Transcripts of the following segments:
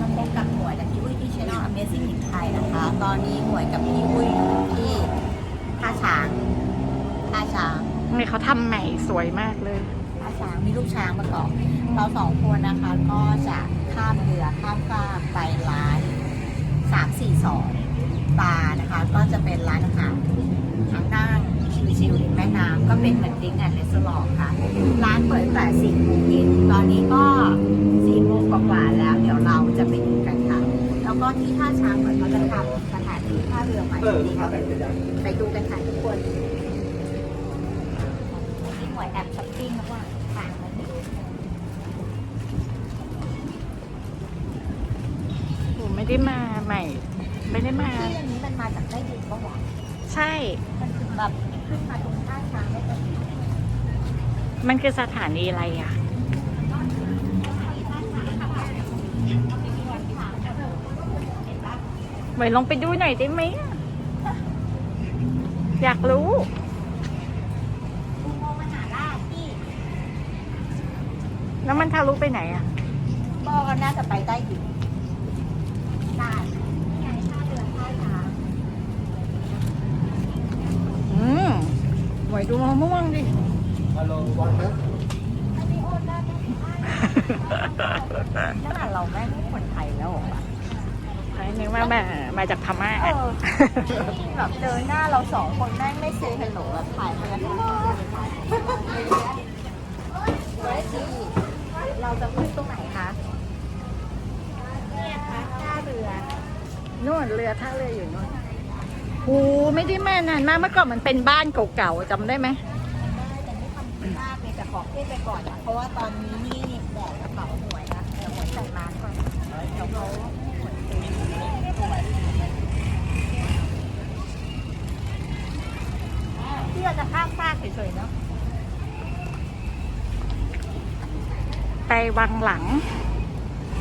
มาพบกับหมวยและพี่อุ้ยที่ช่อง Amazing in Thai นะคะ ตอนนี้หมวยกับพี่อุ้ยอยู่ที่ท่าช้างท่าช้างนี่เขาทำใหม่สวยมากเลย ท่าช้างมีลูกช้างมาเกาะเราสองคนนะคะก็จะข้ามเรือข้ามฟากไปร้านสามสี่สองบาร์นะคะ ก็จะเป็นร้านอาหารทางนั่งชิลๆริมแม่น้ำก็เป็นเหมือนดิ้งแอนด์เลสซอร์ค่ะ ร้านเปิดตั้งแต่สี่โมงเย็นตอนนี้ก็สี่โมงกว่าๆแล้ว เดี๋ยวเราจะไปดูกันค่ะ แล้วก็ที่ท่า ช้างเหมือนเขาจะทำสถานที่ท่าเรือใหม่ที่เขาไปดูกันค่ะทุกคนที่หวยแอบช้อปปิ้งระว่างทางมันนี่โหไม่ได้มาใหม่ ไม่ได้มาที่อันนี้มันมาจากใต้ดินปะวะใช่ มันถึงแบบขึ้นมาตรงท่าช้างได้พอดีมันคือสถานีอะไรอะ เหมยลงไปดูหน่อยได้ไหมอะอยากรู้อุโมงค์มหาราชที่แล้วมันทะลุไปไหนอะก็น่าจะไปใต้ดินได้นี่ไงท่าเรือท่าช้างอืมเหมยดูมะม่วงดิ Hello, one more. อันนี้โอนได้ไหมขนาดเราแม่งไม่คนไทยแล้วเหรอวะไอ้ นึกว่ามามาจากพม่าเออแบบเจอหน้าเราสองคนแม่งไม่เซฮัลโหลแบบถ่ายมาแล้วเฮ้ยจีเราจะขึ้นตรงไหนคะเนี่ยค่ะท่าเรือนู่นเรือท่าเรืออยู่นู่นโหไม่ได้มานานมากเมื่อก่อนมันเป็นบ้านเก่าๆจำได้ไหมได้แต่ไม่ทำมากเลยแต่ขอขึ้นไปก่อนนะเพราะว่าตอนนี้นี่แดดกระเป๋าหวยนะเดี๋ยวหวยใส่มาสก์ก่อนเดี๋ยวเขาหวยเต็มสวย ที่เราจะข้ามฟากเฉยๆเนาะไปวังหลัง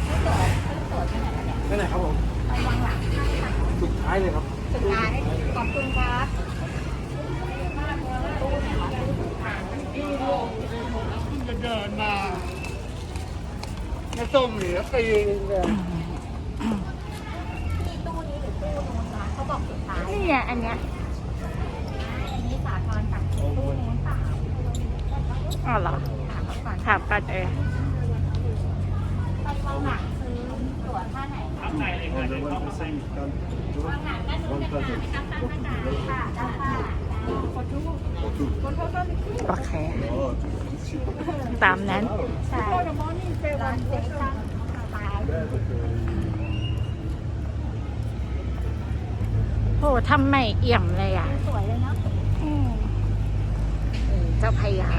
ไม่ตรวจไม่ตรวจที่ไหนแล้วเนี่ยไปไหนครับผมไปวางหลังให้ค่ะสุดท้ายเลยครับสุดท้ายขอบคุณครับตู้ไหนคะตู้สุดท้ายจะเดินมาน้าส้มเหลือปีนึงเลยที่ตู้นี้หรือตู้นู้นนะเขาบอกสุดท้ายนี่ไงอันเนี้ย อันนี้สาทรกับตู้นู้นเปล่า อ๋อเหรอถามก่อนถามกันเออไปวางหลังซื้อตั๋วท่าไหนคะวางหนู้นนะคะไม่ต้องตั้งนาตาค่ะได้ค่ะกดทุกกดทุกก็มีที่โอเคตามนั้น ใช่ร้านเจ๊ค่ะตายโหทำใหม่เอี่ยมเลยอะ สวยเลยเนาะอืมนี่เจ้าพญา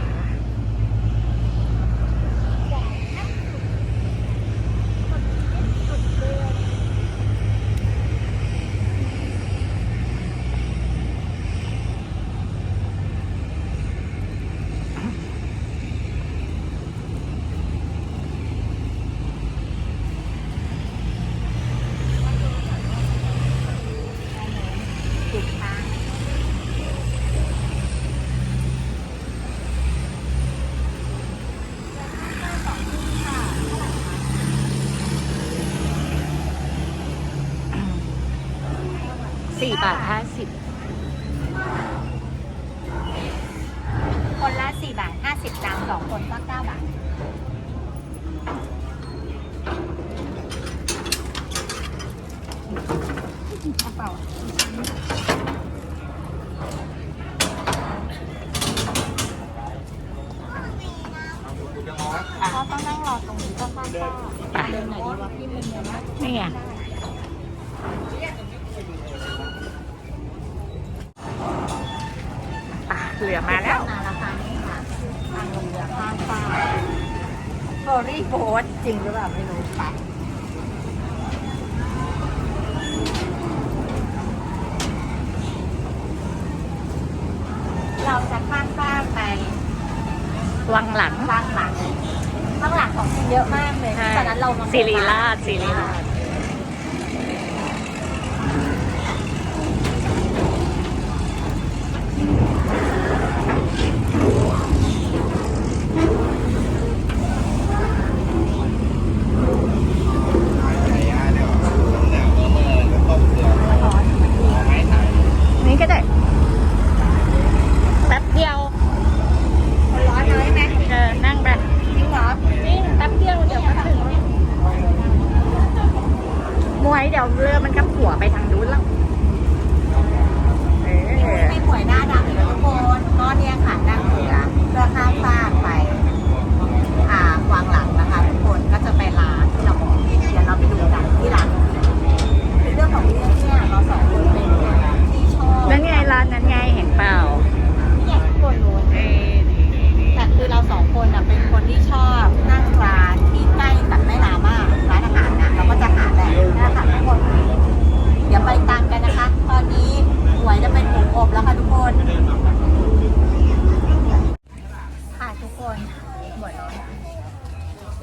สี่บาทห้าสิบ คนละ4บาท50ตังค์สองคนก็9บาทกระเป๋าก็ต้องนั่งรอตรงนี้ก็ป้าก็เดินไหนดีวะพี่มุมเนี้ยนะ นี่ไงอะเหลือมาแล้ว มาราคานี้ค่ะทางลงเรือข้ามฟ้ากเฟอ ร์รี่โบ๊ทจริงหรือเปล่าไม่รู้ไปเราจะข้ามฟ้ากไปวังหลัง ข้างหลังข้างหลังของจริงเยอะมากเลยใช่ ตอนนั้นเรามาศิริราชศิริราช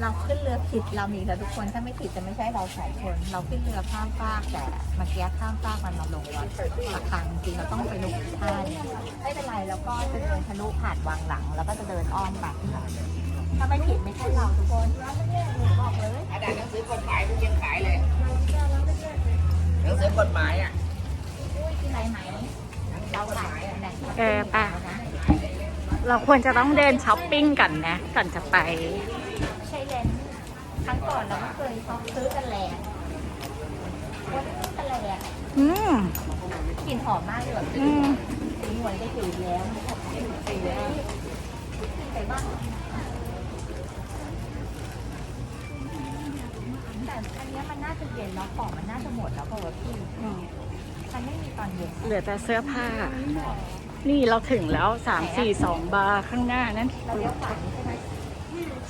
เราขึ้นเรือผิดเรามีแล้วทุกคนถ้าไม่ผิดจะไม่ใช่เราสองคน เราขึ้นเรือข้ามฟากแต่เมื่อกี้ข้ามฟากมันมาลงวัดระฆังจริงเราต้องไปลงท่าเนี่ยไม่เป็นไรแล้วก็จะเดินทะลุผ่านวังหลัง แล้วก็จะเดินอ้อมไปค่ะถ้าไม่ผิดไม่ใช่เราทุกคนบอกเลยอาจารย์หนังสือกฎหมายคุณยังขายเลยหนังสือกฎหมายอะอุ้ยกินอะไรไหมเราขายเออไปเราควรจะต้องเดินช้อปปิ้งก่อนนะก่อนจะไป ใช่เลนส์ครั้งก่อนเราก็เคยซื้อกันแหลกวันนี้กันแหลก อืมกลิ่นหอมมากเลยแบบอืมสีหวยได้กลิ่นแล้วสีแล้วไปบ้างแต่อันเนี้ยมันน่าจะเย็นแล้วของมันน่าจะหมดแล้วป่าะวะพี่มันไม่มีตอนเย็นเหลือแต่เสื้อผ้า นี่เราถึงแล้วสามสี่สองบาร์ข้างหน้านั้น เราเลี้ยวขวาใช่ไหม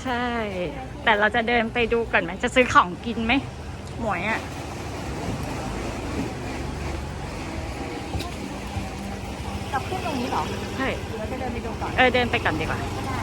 ใช่ แต่เราจะเดินไปดูก่อนไหมจะซื้อของกินไหมหมวยอะ เราขึ้นตรงนี้เหรอ ใช่หรือเราจะเดินไปดูก่อน เออเดินไปก่อนดีกว่า ก็ได้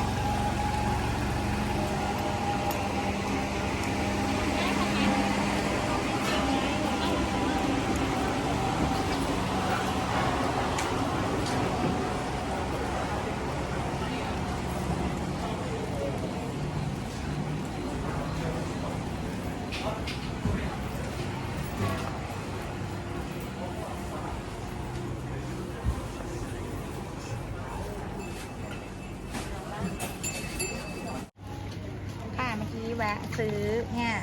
ค่ะเมื่อกี้แวะซื้อเนี่ย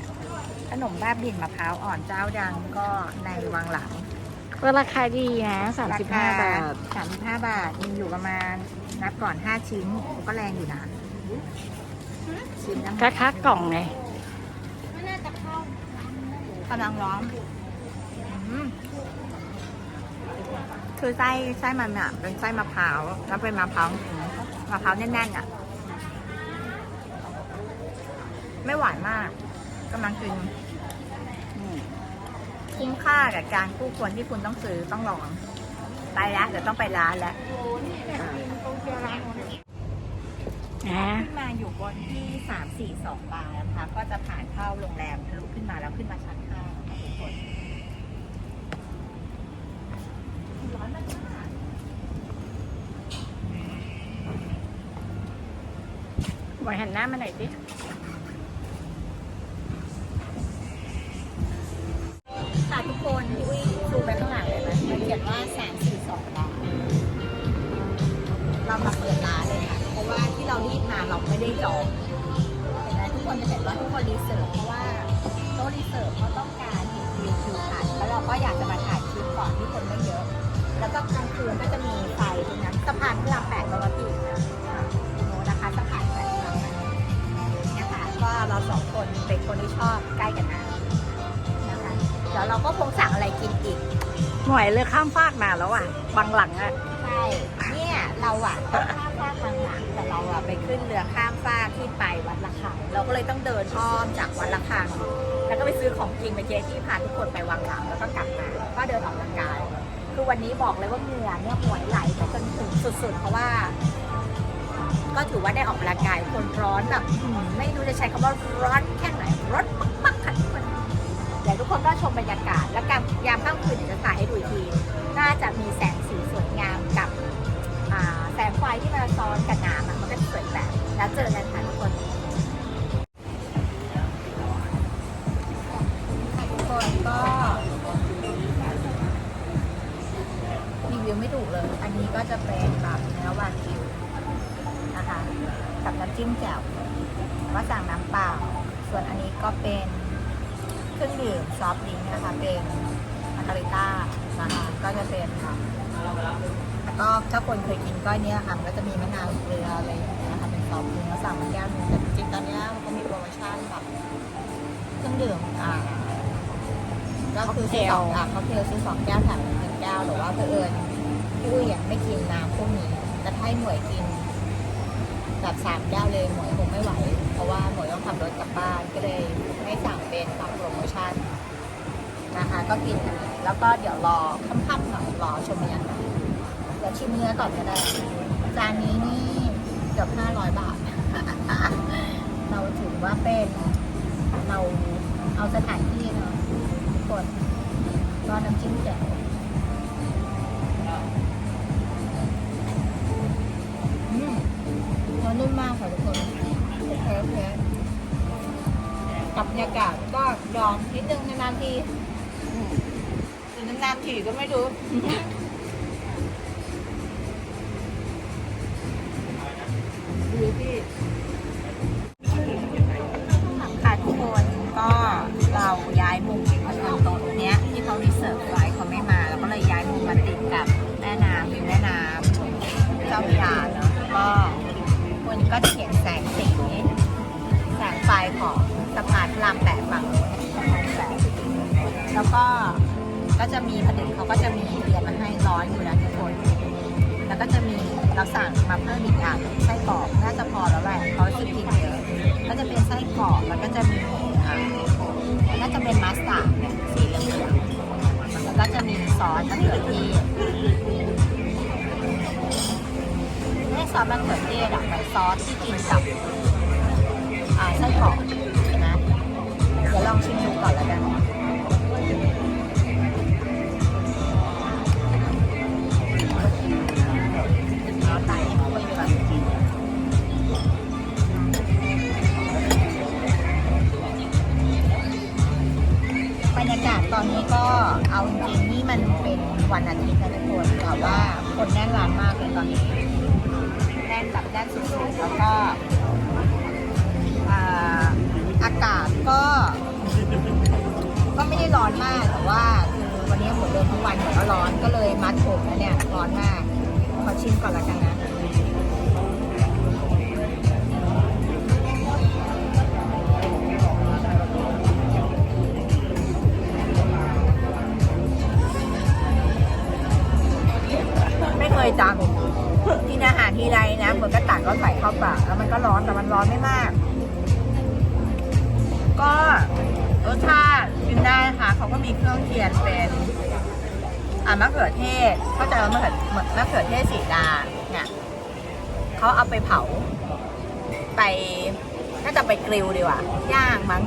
ข นมบ้าบินมะพร้าวอ่อนเจ้าดังก็ในวังหลังก็ราคาดีนะสามสิบห้าบาทสามสิบห้าบาท มีอยู่ประมาณนับก่อนห้าชิ้นก็แรงอยู่นะชิ้นละก็ค่ากล่องไงกำลังร้อนอืมคือไส้ไส้มันอะเป็นไส้มะพร้าวแล้วเป็นมะพร้าวจริงมะพร้าวแน่นๆอะ ไม่หวานมากกำลังกินอืม คุ้มค่ากับการคู่ควรที่คุณต้องซื้อต้องลอง ไปแล้วเดี๋ยวต้องไปร้านแล้วนะขึ้นมาอยู่บนที่สามสี่สองบาร์นะคะ ก็จะผ่านเข้าโรงแรมทะลุขึ้นมาแล้วขึ้นมาชั้นห้านะคะทุกคนร้อนมากหมวยหันหน้ามาหน่อยสิ เรารีบมาเราไม่ได้จองเห็นไหมทุกคนจะเห็นว่าทุกคนรีเสิร์ฟเพราะว่าโต๊ะรีเสิร์ฟเขาต้องการเห็นวิวทิวทัศน์แล้วเราก็อยากจะมาถ่ายคลิปก่อนที่คนไม่เยอะ แล้วก็กลางคืนก็จะมีไฟตรงนั้นสะพานพระรามแปดปกตินะโน้นะคะสะพานแปดพระรามแปดเนี่ยค่ะก็เราสองคนเป็นคนที่ชอบใกล้กันนะนะคะเดี๋ยวเราก็คงสั่งอะไรกินอีกหมวยเลือกข้ามฟากมาแล้วอะบางหลังอะใช่เนี่ยเราอะต้องข้ามฟากทางหลัง ขึ้นเรือข้ามฟากที่ไปวัดละคังเราก็เลยต้องเดินอ้อมจากวัดละคังแล้วก็ไปซื้อของกินไปเจที่พาทุกคนไปวังหลังแล้วก็กลับมาก็เดินออกกำลังกาย คือวันนี้บอกเลยว่าเหงื่อเนี่ยหวยไหลไปจนถึงสุดๆ เพราะว่า ก็ถือว่าได้ออกกำลังกายคนร้อนแบบไม่รู้จะใช้คำว่าร้อนแค่ไหนร้อนมากๆค่ะทุกคนเดี๋ยวทุกคนก็ชมบรรยากาศ แล้วการยามค่ำคืนเดี๋ยวจะถ่ายให้ดูอีกที น่าจะมีแสงสีสวยงามกับแสงไฟที่มันซ้อนกับน้ำอะมันก็จะ สวยแบบแล้วเจอกันค่ะทุกคนทุกคนก็รีวิวไม่ถูกเลย อันนี้ก็จะเป็นแบบเนื้อวากิวนะคะกับน้ำจิ้มแจ่วก็สั่งน้ำเปล่า ส่วนอันนี้ก็เป็นเครื่องดื่มซอฟต์ดริงนะคะเป็นมาการิต้านะคะก็จะเป็นแล้ว ก็ถ้าคนเคยกินก็เนี้ยค่ะก็จะมีมะนาวเกลืออะไรอย่างเงี้ยค่ะเป็นซอฟต์ดริงก์แล้วสั่งมาแก้วหนึงแต่จริงๆตอนเนี้ยมันก็มีโปรโมชั่นแบบเครื่องดื่มอ่าก็คือซื้อสองอะเขาเทลซื้อสองแก้วแถมหนึ่งแก้วหรือว่าเพื่อเอิญพี่อุ้ยยังไม่กินน้ำพวกนี้แต่ถ้าให้หน่วยกินแบบสามแก้วเลยหมวยคงไม่ไหว เพราะว่าหมวยต้องขับรถกลับบ้านก็เลยไม่สั่งเป็นตามโปรโมชั่นนะคะ ก็กินอันแล้วก็เดี๋ยวรอค่ำๆหน่อยรอชมบรรยากาศเชย ชิมเนื้อก่อนก็ได้จานนี้นี่เกือบห้าร้อยบาท เราถือว่าเป็นเราเอาสถานที่เนาะทุกคนก็น้ำจิ้มแจ่วอืมเนื้อนุ่มมากค่ะทุกคนโอเคโอเคกับบรรยากาศก็ยอมนิดนึงนานๆทีหรือนานๆทีก็ไม่รู้ ค่ะทุกคนก็เราย้ายมุมมาทางโต๊ะเนี้ยที่เขารีเสิร์ฟไว้เขาไม่มาเราก็เลยย้ายมุมมาติดกับแม่น้ำริมแม่น้ำเจ้าพระยาเนาะก็คุณก็จะเห็นแสงสีแสงไฟของสะพานพระรามแปดฝั่งแล้วก็ก็จะมีผนึกเขาก็จะมีเบียร์มาให้ร้อนอยู่นะทุกคน แล้วก็จะมี เราสั่งมาเพิ่มอีกอย่างไส้กรอกน่าจะพอแล้วแหละเขาจะกินเยอะก็จะเป็นไส้กรอกแล้วก็จะมีอ่าน่าจะเป็นมัสตาร์ดเนี่ยสีเหลืองๆแล้วก็จะมีซอสมะเขือเทศไม่ซอสมะเขือเทศอะเป็นซอสที่กินกับอ่าไส้กรอกนะเดี๋ยวลองชิมดูก่อนแล้วกัน ชิมก่อนละกันนะ ไป น่าจะไปกริลดีกว่าย่างมั้ง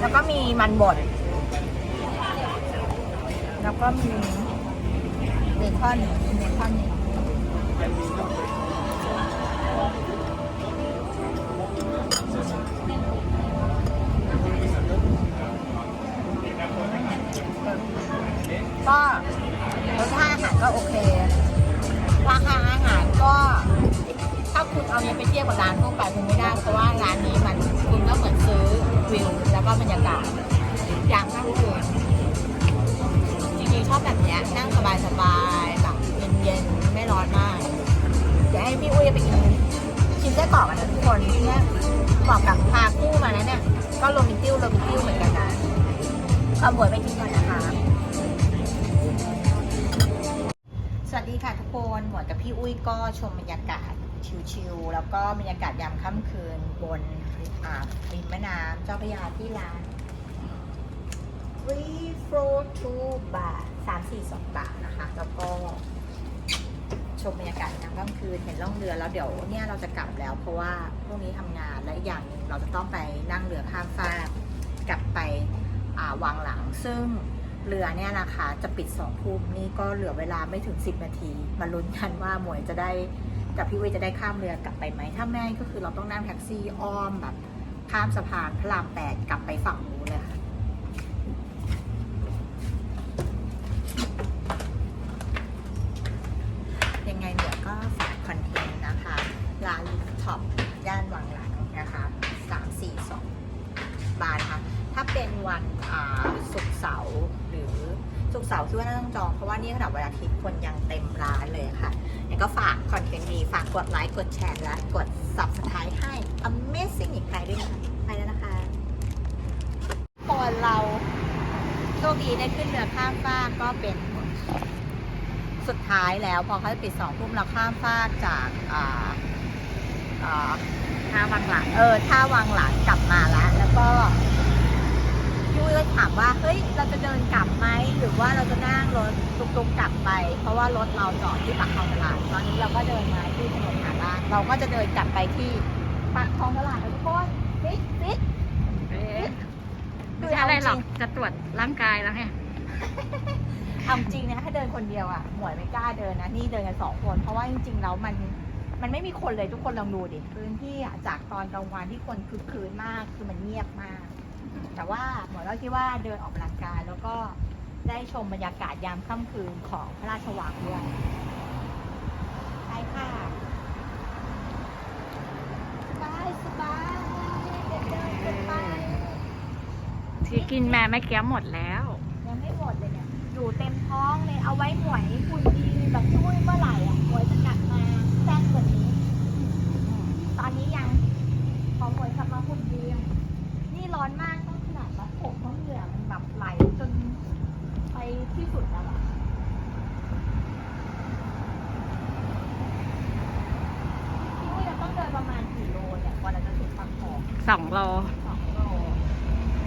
แล้วก็มีมันบด แล้วก็มีเบคอนเบคอนนี่ก็รสชาติอาหารก็โอเค ราคาอาหารก็ ถ้าคุณเอาเนี้ยไปเทียบกับร้านทั่วไปคงไม่ได้เพราะว่าร้านนี้มันคุณก็เหมือนซื้อวิวแล้วก็บรรยากาศอย่างข้างคืนจริงๆชอบแบบเนี้ยนั่งสบายๆแบบเย็นๆไม่ร้อนมากเดี๋ยวให้พี่อุ้ยไปกินชิมไส้กรอกันนะทุกคนเนี่ยเหมาะกับพาคู่มาแล้วเนี่ยก็โรมินติ้วโรมินติ้วเหมือนกันนะขโมยไปกินก่อนนะคะสวัสดีค่ะทุกคน หมวดกับพี่อุ้ยก็ชมบรรยากาศ ชิลๆแล้วก็บรรยากาศยามค่ำคืนบนอ่าริมแม่น้ำเจ้าพระยาที่ร้าน free flow to บาทสามสี่สองบาทนะคะ แล้วก็ชมบรรยากาศยามค่ำคืนเห็นล่องเรือแล้วเดี๋ยวเนี่ยเราจะกลับแล้ว เพราะว่าพรุ่งนี้ทำงานและอย่างหนึ่งเราจะต้องไปนั่งเรือข้ามฟากกลับไปอ่าวังหลังซึ่งเรือเนี่ยนะคะจะปิดสองทุ่มนี่ก็เหลือเวลาไม่ถึง 10 นาที มาลุ้นกันว่าหมวยจะได้ กับพี่เวจะได้ข้ามเรือกลับไปไหม ถ้าไม่ก็คือเราต้องนั่งแท็กซี่อ้อมแบบข้ามสะพานพระรามแปดกลับไปฝั่งนู้นเลยค่ะยังไงเดี๋ยวก็ฝากคอนเทนต์นะคะ ร้านท็อปย่านวังหลังนะคะสามสี่สองบาทนะคะถ้าเป็นวันศุกร์เสาร์ หรือศุกเสาร์ที่ว่าน่าต้องจองเพราะว่านี่ขนาดวันอาทิตย์คนยังเต็มร้านเลยค่ะยังก็ฝากคอนเทนต์ดีฝากกดไลค์กดแชร์และกด subscribe ให้ Amazing อีกใครด้วยนะคะไปแล้วนะคะตอนเราโชคดีได้ขึ้นเรือข้ามฟากก็เป็นสุดท้ายแล้วพอเขาปิดสองทุ่มเราข้ามฟากจากอ่าอ่าท่าวังหลังเออท่าวังหลังกลับมาแล้ว แล้วก็ พี่อุ้ยก็ถามว่าเฮ้ยเราจะเดินกลับไหมหรือว่าเราจะนั่งรถตุกๆกลับไป เพราะว่ารถเราจอดที่ปากคลองตลาดตอนนี้เราก็เดินมาที่ถนนหาดล่างเราก็จะเดินกลับไปที่ปักคลองตลาดนะทุกคนฟิตฟิตไม่ใช่อะไรหรอกจะตรวจร่างกายแล้วไงเอาจริงนะถ้าเดินคนเดียวอะหมวยไม่กล้าเดินนะนี่เดินกันสองคน เพราะว่าจริงๆแล้วมันมันไม่มีคนเลยทุกคนลองดูดิพื้นที่อะจากตอนกลางวันที่คนคึกคืนมากคือมันเงียบมาก แต่ว่าหมวยก็คิดว่าเดินออกกำลังกายแล้วก็ได้ชมบรรยากาศยามค่ำคืนของพระราชวังด้วยใช่ค่ะสบายสบายเดินเดินกันไปที่กินแม่ไม่เกี้ยหมดแล้ว ยังไม่หมดเลยเนี่ยอยู่เต็มท้องเลยเอาไว้หมวยคุณดีแบบช่วยเมื่อไหร่อะหมวยจะกลับมาแซ่บกว่านี้อืมตอนนี้ยังพอหมวยกลับมาคุณดี นี่ร้อนมากต้องขนาดแบบผมต้องเหงื่อมันแบบไหลจนไปที่สุดแล้วอะพี่อุ้ยเราต้องเดินประมาณกี่โลเนี่ยกว่าเราจะถึงบางทอง สองโลสองโล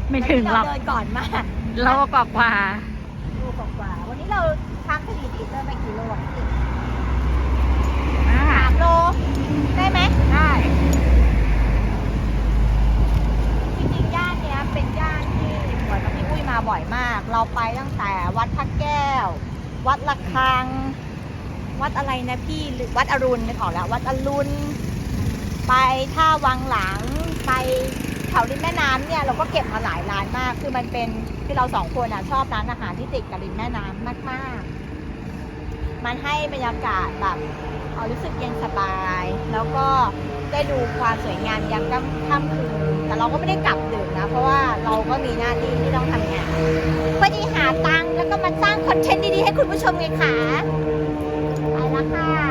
ไม่ถึงหรอก เดินก่อนมากโลกว่าดูกว่าๆวันนี้เราทำสถิติเดินไปกี่โลอะพี่ๆอ่าสามโล ได้ไหมได้จริงๆย่านเนี้ยเป็นย่านที่หมวยกับพี่ปุ้ยมาบ่อยมาก เราไปตั้งแต่วัดพระแก้ว วัดระฆัง วัดอะไรนะพี่หรือวัดอรุณนึกออกแล้ว วัดอรุณ ไปท่าวังหลัง ไปแถวริมแม่น้ำเนี่ยเราก็เก็บมาหลายร้านมาก คือมันเป็นคือเราสองคนอะชอบร้านอาหารที่ติดกับริมแม่น้ำมากๆ มันให้บรรยากาศแบบเอารู้สึกเย็นสบาย แล้วก็ได้ดูความสวยงามยามค่ำคืนแต่เราก็ไม่ได้กลับดึกนะ เพราะว่าเราก็มีหน้าที่ที่ต้องทำงานเพื่อที่หาตังค์แล้วก็มาสร้างคอนเทนต์ดีๆให้คุณผู้ชมไงคะไปล้วค่ะ